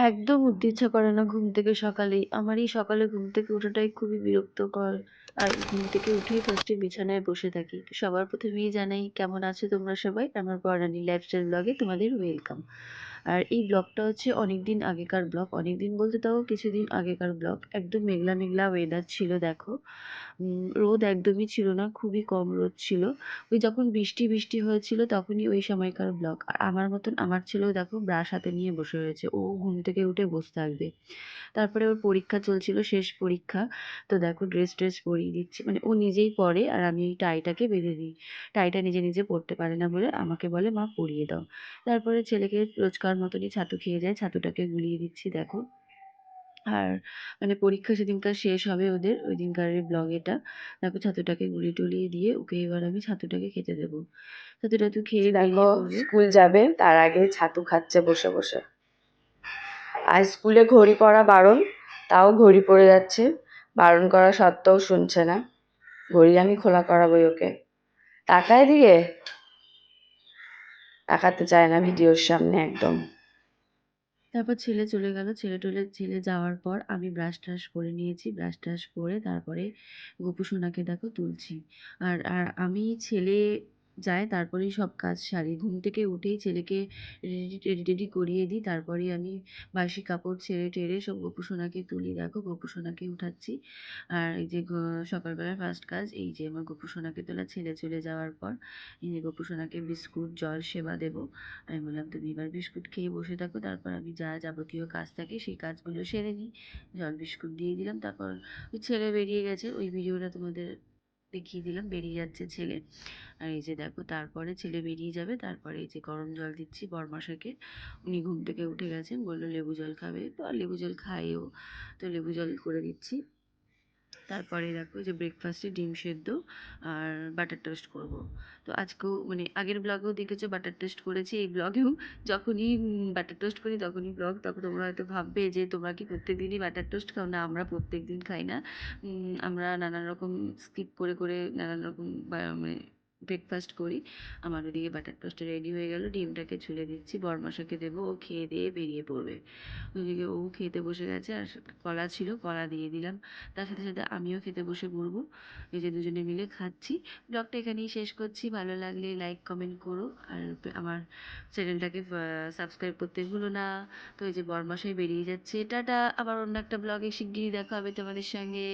একদম উঠতে ইচ্ছা করে না ঘুম থেকে সকালেই। আমার এই সকালে ঘুম থেকে ওঠাটাই খুবই বিরক্তকর। আর ঘুম থেকে উঠেই ফার্স্টে বিছানায় বসে থাকি। সবার প্রথমেই জানাই, কেমন আছো তোমরা সবাই? আমার বর্ণালী লাইফস্টাইল ব্লগে তোমাদের ওয়েলকাম। আর এই ব্লগটা হচ্ছে অনেকদিন আগেকার ব্লগ। অনেকদিন বলতে তাও কিছুদিন আগেকার ব্লগ। একদম মেঘলা, মেঘলা ওয়েদার ছিল দেখো। রোদ একদমই ছিল না, খুবই কম রোদ ছিল। ওই যখন বৃষ্টি, বৃষ্টি হয়েছিল তখনই ওই সময়কার ব্লগ। আর আমার মতন আমার ছেলেও দেখো ব্রাশ হাতে নিয়ে বসে রয়েছে। ও ঘুম থেকে উঠে বসে থাকবে। তারপরে ওর পরীক্ষা চলছিল, শেষ পরীক্ষা। তো দেখো ড্রেস ট্রেস পরিয়ে দিচ্ছি। মানে ও নিজেই পরে আর আমি এই টাইটাকে বেঁধে দিই। টাইটা নিজে, নিজে পরতে পারে না বলে আমাকে বলে, "মা পরিয়ে দাও।" তারপরে ছেলেকে রোজকার মতনই ছাতু খেয়ে যায়। ছাতুটাকে গুলিয়ে দিচ্ছি দেখো। আর মানে পরীক্ষা যেদিনকার শেষ হবে ওদের ওই দিনকারের ব্লগ এটা। তারপর ছাতুটাকে গুলিয়ে টুলিয়ে দিয়ে ওকে এবার আমি ছাতুটাকে খেতে দেবো। ছাতুটা তো খেয়ে দেখো। স্কুল যাবে তার আগে ছাতু খাচ্ছে বসে বসে আর স্কুলে ঘড়ি পড়া বারণ তাও ঘড়ি পড়ে যাচ্ছে বারণ করা সত্ত্বেও শুনছে না ঘড়ি আমি খোলা করাবোই ওকে তাকায় দিয়ে তাকাতে চায় না ভিডিওর সামনে একদম তারপর ছেলে চলে গেল। ছেলে টলে ছেলে যাওয়ার পর আমি ব্রাশ ট্রাশ করে নিয়েছি। ব্রাশ ট্রাশ করে তারপরে গোপু সোনাকে দেখো তুলছি। আর আর আমি ছেলে যায় তারপরেই সব কাজ সারি। ঘুম থেকে উঠেই ছেলেকে রেডি টেডি টেডি করিয়ে দিই। তারপরেই আমি বাসি কাপড় ছেড়ে-টেড়ে সব গোপু তুলি। দেখো গোপু উঠাচ্ছি। আর এই যে গ সকালবেলার ফার্স্ট কাজ এই যে আমার গোপু তোলা। ছেলে চলে যাওয়ার পর এই যে গোপু বিস্কুট, জল সেবা দেবো। আমি বললাম, "তুমি এবার বিস্কুট খেয়ে বসে থাকো। তারপর আমি যা যাবতীয় কাজ থাকে সেই কাজগুলো সেরে নিই।" জল বিস্কুট দিয়ে দিলাম। তারপর ওই ছেলে বেরিয়ে গেছে। ওই ভিডিওটা তোমাদের দেখিয়ে দিলাম। বেরিয়ে যাচ্ছে ছেলে। আর এই যে দেখো, তারপরে ছেলে বেরিয়ে যাবে। তারপরে এই যে গরম জল দিচ্ছি বরমাশাকে উনি ঘুম থেকে উঠে গেছেন। বলল লেবু জল খাবে। তো লেবু জল খাইও তো লেবু জল করে দিচ্ছি। তারপরে দেখো যে ব্রেকফাস্টে ডিম সেদ্ধ আর বাটার টোস্ট করব। তো আজকেও মানে আগের ব্লগেও দেখেছ বাটার টোস্ট করেছি। এই ব্লগেও যখনই বাটার টোস্ট করি তখনই ব্লগ। তখন তোমরা হয়তো ভাববে যে তোমরা কি প্রত্যেক দিনই বাটার টোস্ট খাও? না আমরা প্রত্যেক দিন খাই না। আমরা নানান রকম স্কিপ করে, করে নানান রকম মানে ব্রেকফাস্ট করি। আমার ওদিকে বাটার টোস্টটা রেডি হয়ে গেল। ডিমটাকে ছুলে দিচ্ছি। বড়মশাইকে দেবো। ও খেয়ে দিয়ে বেরিয়ে পড়বে। ওদিকে ও খেতে বসে গেছে আর কলা ছিল কলা দিয়ে দিলাম। তার সাথে, সাথে আমিও খেতে বসে পড়ব। এই যে দুজনে মিলে খাচ্ছি। ব্লগটা এখানেই শেষ করছি। ভালো লাগলে লাইক, কমেন্ট করো। আর আমার চ্যানেলটাকে সাবস্ক্রাইব করতে ভুলো না। তো এই যে বরমশাই বেরিয়ে যাচ্ছে। টাটা! আবার অন্য একটা ব্লগে শিগগিরই দেখা হবে তোমাদের সঙ্গে।